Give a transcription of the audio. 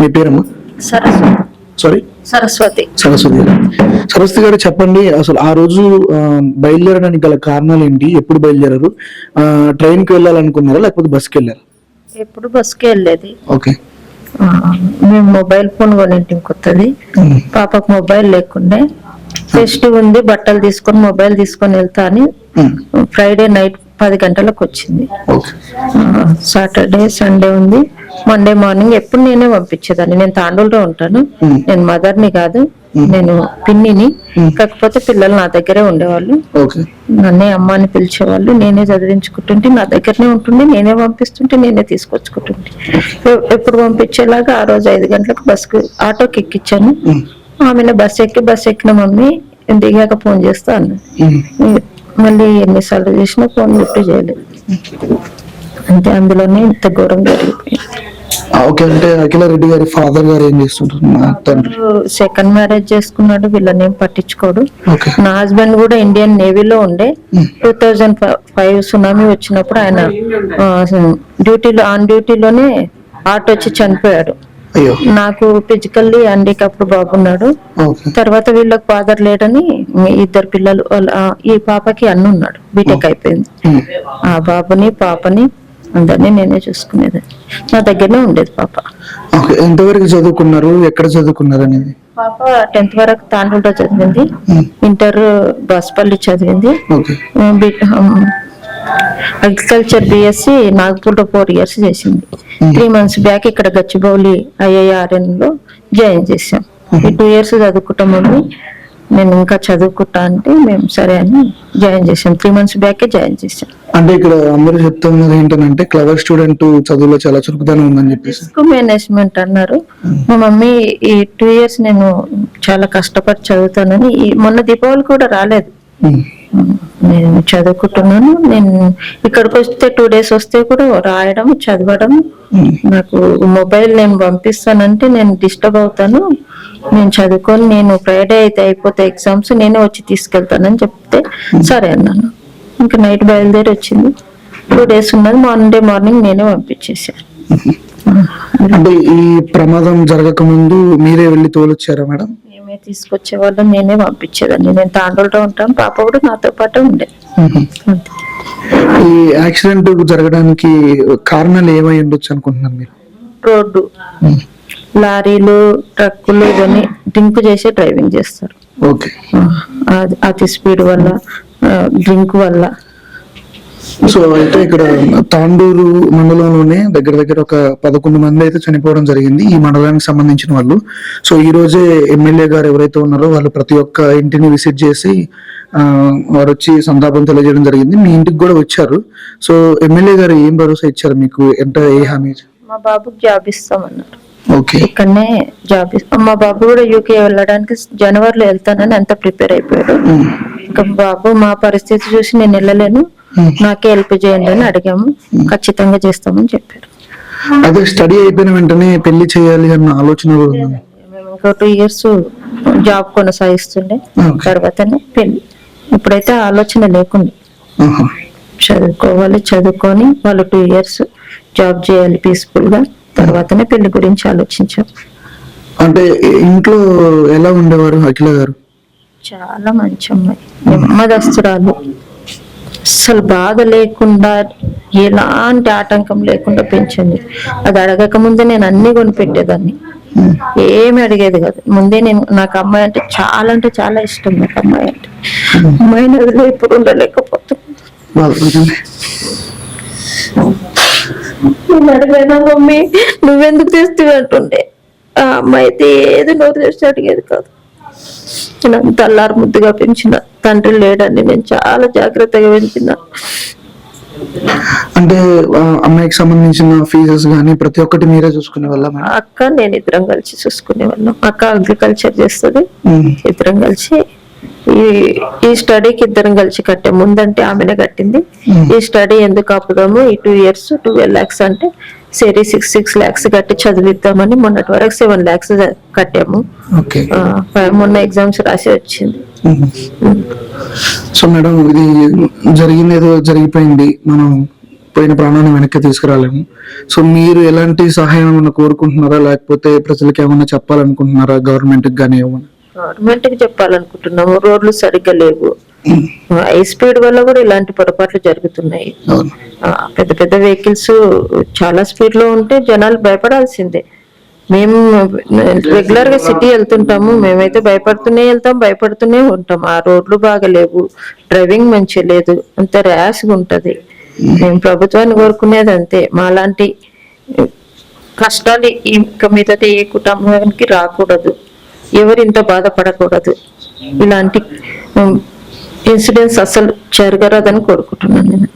మీ పేరమ్మా? సారీ సరస్వతి. సరస్వతి సరస్వతి గారు చెప్పండి అసలు ఆ రోజు బయలుదేరడానికి గల కారణాలు ఏంటి? ఎప్పుడు బయలుదేరారు? ట్రైన్కి వెళ్ళాలనుకున్నారా? లేకపోతే బస్కి వెళ్ళారా? ఎప్పుడు బస్కి వెళ్ళేది. ఓకే. మేము మొబైల్ ఫోన్ కొనింటిం కొత్తది. పాపకు మొబైల్ లేకుండే. ఫెస్టివ్ ఉంది బట్టలు తీసుకొని మొబైల్ తీసుకొని వెళ్తా అని ఫ్రైడే నైట్ పది గంటలకు వచ్చింది. ఓకే. సాటర్డే సండే ఉంది. మండే మార్నింగ్ ఎప్పుడు నేనే పంపించేదాన్ని. నేను తాండూరులో ఉంటాను. నేను మదర్ని కాదు నేను పిన్నిని. కాకపోతే పిల్లలు నా దగ్గరే ఉండేవాళ్ళు. నన్నే అమ్మ అని పిలిచేవాళ్ళు. నేనే చదివించుకుంటుంటే నా దగ్గరనే ఉంటుండే. నేనే పంపిస్తుంటే నేనే తీసుకొచ్చుకుంటుంటే ఎప్పుడు పంపించేలాగా ఆ రోజు ఐదు గంటలకు బస్కు ఆటోకి ఎక్కించాను ఆమెను బస్ ఎక్కి బస్ ఎక్కిన మమ్మీ దిగాక ఫోన్ చేస్తా అన్నది. మళ్ళీ ఎన్నిసార్లు చేసినా ఫోన్ లిఫ్ట్ చేయలేదు. అంటే అందులోనే ఇంత ఘోరం జరిగిపోయింది. ఓకే అంటే అఖిల రెడ్డి గారి ఫాదర్ గారు ఏం చేస్తుంటారు? మా తండ్రి. సెకండ్ మ్యారేజ్ చేసుకున్నాడు వీళ్ళని ఏం పట్టించుకోడు. ఓకే. నా హస్బెండ్ కూడా ఇండియన్ నేవీలో ఉండే. టూ థౌజండ్ ఫైవ్ సునామీ వచ్చినప్పుడు ఆయన డ్యూటీలో ఆన్ డ్యూటీలోనే ఆటో వచ్చి చనిపోయాడు. అయ్యో. నాకు ఫిజికల్లీ హ్యాండిక్యాప్డ్ బాబున్నాడు ఓకే. తర్వాత వీళ్ళకి ఫాదర్ లేడని ఇద్దరు పిల్లలు ఈ పాపకి అన్న ఉన్నాడు. బీటెక్ అయిపోయింది. ఆ బాబుని పాపని అందరినీ నేనే చూసుకునేది. నా దగ్గరనే ఉండేది పాప. ఓకే ఎంతవరకు చదువుకున్నారు? ఎక్కడ చదువుకున్నారు అనేది? పాప టెన్త్ వరకు తాండూరులో చదివింది. ఇంటర్ బస్పల్లి చదివింది. అగ్రికల్చర్ బిఎస్సి నాగ్పూర్లో ఫోర్ ఇయర్స్ చేసింది. త్రీ మంత్స్ బ్యాక్ ఇక్కడ గచ్చిబౌలి ఐఐఆర్ఎన్లో జాయిన్ చేసాం ఈ టూ ఇయర్స్ చదువుకుంటాం నేను ఇంకా చదువుకుంటా అంటే మేము సరే అని జాయిన్ చేసాం త్రీ మంత్స్ బ్యాకే జాయిన్ చేసాం అంటే ఇక్కడ అందరూ చెప్తా ఉన్నది ఏంటంటే క్లవర్ స్టూడెంట్ చదువులో చాలా చురుకుదనం ఉందని చెప్పేసి. రిస్క్ మేనేజ్మెంట్ అన్నారు. మా మమ్మీ ఈ టూ ఇయర్స్ నేను చాలా కష్టపడి చదువుతానని ఈ- మొన్న దీపావళి కూడా రాలేదు. ఉమ్. నేను చదువుకుంటున్నాను. నేను ఇక్కడికి వస్తే టూ డేస్ వస్తే కూడా రాయడం చదవడం. నాకు మొబైల్ నేను పంపిస్తానంటే నేను డిస్టర్బ్ అవుతాను. నేను చదువుకొని నేను ఫ్రైడే అయితే అయిపోతే ఎగ్జామ్స్ నేనే వచ్చి తీసుకెళ్తానని చెప్తే సరే అన్నాను. ఇంకా నైట్ బయలుదేరి వచ్చింది. టూ డేస్ ఉన్నది మండే మార్నింగ్ నేనే పంపించేసాను అంటే ఈ ప్రమాదం జరగక ముందు మీరే వెళ్ళి తోలొచ్చారా మేడం? మేమే తీసుకొచ్చే వాళ్ళం నేనే పంపించేదాన్ని. నేను తాండూరులో ఉంటాను పాప కూడా నాతో పాటు ఉండేది అంతే. ఈ యాక్సిడెంట్ జరగడానికి కారణాలు ఏమై ఉండొచ్చు అనుకుంటున్నారు మీరు? రోడ్డు. లారీలు ట్రక్కులు ఇవన్నీ డ్రింక్ చేసి డ్రైవింగ్ చేస్తారు. ఓకే. ఆ, అతి స్పీడ్ వల్ల డ్రింక్ వల్ల. సో అయితే ఇక్కడ తాండూరు మండలంలోనే దగ్గర దగ్గర ఒక పదకొండు మంది అయితే చనిపోవడం జరిగింది ఈ మండలానికి సంబంధించిన వాళ్ళు. సో ఈ రోజే ఎమ్మెల్యే గారు ఎవరైతే ఉన్నారో వాళ్ళు ప్రతి ఒక్క ఇంటిని విజిట్ చేసి వారు వచ్చి సంతాపం తెలియజేయడం జరిగింది. మీ ఇంటికి కూడా వచ్చారు. సో ఎమ్మెల్యే గారు ఏం భరోసా ఇచ్చారు మీకు? ఎంత ఏ హామీ? మా బాబుకి జాబ్ ఇస్తామన్నారు. ఇక్కడనే జాబ్ మా బాబు కూడా యూకే వెళ్ళడానికి జనవరిలో వెళ్తానని అంత ప్రిపేర్ అయిపోయాడు. ఇంకా బాబు మా పరిస్థితి చూసి నేను వెళ్ళలేను. నాకే హెల్ప్ చేయండి అని అడిగాము. ఖచ్చితంగా చేస్తామని చెప్పారు. అదే స్టడీ అయిపోయిన వెంటనే పెళ్ళి చేయాలి అన్న ఆలోచన మేము ఇంకో టూ ఇయర్స్ జాబ్ కొనసాగిస్తుండే. తర్వాతనే పెళ్ళి. ఇప్పుడైతే ఆలోచన లేకుండా. చదువుకోవాలి చదువుకొని వాళ్ళు టూ ఇయర్స్ జాబ్ చేయాలి పీస్ఫుల్గా. తర్వాతనే పెళ్ళి గురించి ఆలోచించాం. అంటే ఇంట్లో ఎలా ఉండేవారు అఖిల గారు? చాలా మంచి అమ్మాయి. నెమ్మదస్తురాలు. అసలు బాధ లేకుండా ఎలాంటి ఆటంకం లేకుండా పెంచింది. అది అడగక ముందే నేను అన్ని కొనిపెట్టేదాన్ని. ఏమి అడిగేది కాదు. ముందే నేను నాకు అమ్మాయి అంటే చాలా అంటే చాలా ఇష్టం నాకు అమ్మాయి అంటే. అమ్మాయిని వదిలే ఇప్పుడు ఉండలేకపోతున్నా. నేను అడిగినా మమ్మీ? నువ్వెందుకు తెస్తే అంటుండే ఆ అమ్మాయి అయితే ఏది నోరు తెచ్చి అడిగేది కాదు. నేను అంత అల్లారు ముద్దుగా పెంచిన. తండ్రి లేడని నేను చాలా జాగ్రత్తగా పెంచిన. అంటే అమ్మాయికి సంబంధించిన ఫీజెస్ కానీ ప్రతి ఒక్కటి మీరే చూసుకునే వల్ల మేడం అక్క నేను ఇద్దరం కలిసి చూసుకునే వాళ్ళం. అక్క అగ్రికల్చర్ చేస్తుంది. ఇద్దరం కలిసి ఈ ఈ స్టడీకి ఇద్దరం కలిసి కట్టే. ముందంటే ఆమెనే కట్టింది. ఈ స్టడీ ఎందుకు ఆపుదాము? ఈ టూ ఇయర్స్ ట్వెల్వ్ ల్యాక్స్ అంటే సరే సిక్స్ సిక్స్ ల్యాక్స్ కట్టి చదివిద్దామని మొన్నటి వరకు సెవెన్ ల్యాక్స్ కట్టాము. మొన్న ఎగ్జామ్స్ రాసి వచ్చింది. సో మేడం ఇది జరిగింది ఏదో జరిగిపోయింది. మనం పోయిన ప్రాణాన్ని వెనక్కి తీసుకురాలేము. సో మీరు ఎలాంటి సహాయం ఏమైనా కోరుకుంటున్నారా? లేకపోతే ప్రజలకు ఏమైనా చెప్పాలనుకుంటున్నారా? గవర్నమెంట్కి కానీ ఏమైనా గవర్నమెంట్కి చెప్పాలనుకుంటున్నాము రోడ్లు సరిగ్గా లేవు. హై స్పీడ్ వల్ల కూడా ఇలాంటి పొరపాట్లు జరుగుతున్నాయి. పెద్ద పెద్ద వెహికల్స్ చాలా స్పీడ్లో ఉంటే జనాలు భయపడాల్సిందే. మేము రెగ్యులర్గా సిటీ వెళ్తుంటాము మేమైతే భయపడుతూనే వెళ్తాం భయపడుతూనే ఉంటాం. ఆ రోడ్లు బాగలేవు డ్రైవింగ్ మంచిగా లేదు అంత ర్యాష్గా ఉంటది. మేము ప్రభుత్వాన్ని కోరుకునేది అంతే. మాలాంటి కష్టాలు ఇంకా మీదట ఏ కుటుంబానికి రాకూడదు. ఎవరింత బాధపడకూడదు. ఇలాంటి ఇన్సిడెంట్స్ అసలు జరగరాదని కోరుకుంటున్నాను నేను